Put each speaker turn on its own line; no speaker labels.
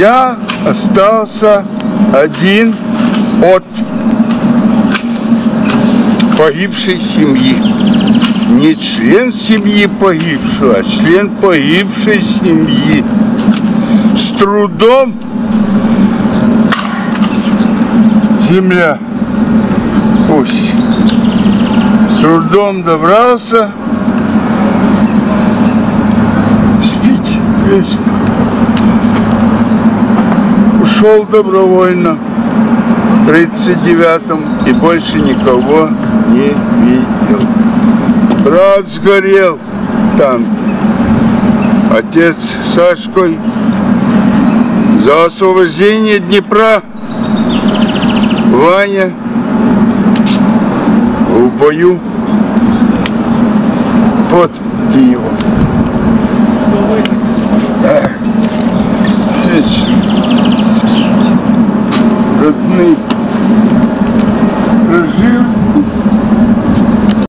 Я остался один от погибшей семьи. Не член семьи погибшего, а член погибшей семьи. С трудом земля, пусть, с трудом добрался спить вечно. Ушел добровольно в 39-м и больше никого не видел. Брат сгорел там. Отец Сашкой за освобождение Днепра. Ваня в бою под Киевом. Спить. Родные. Прожил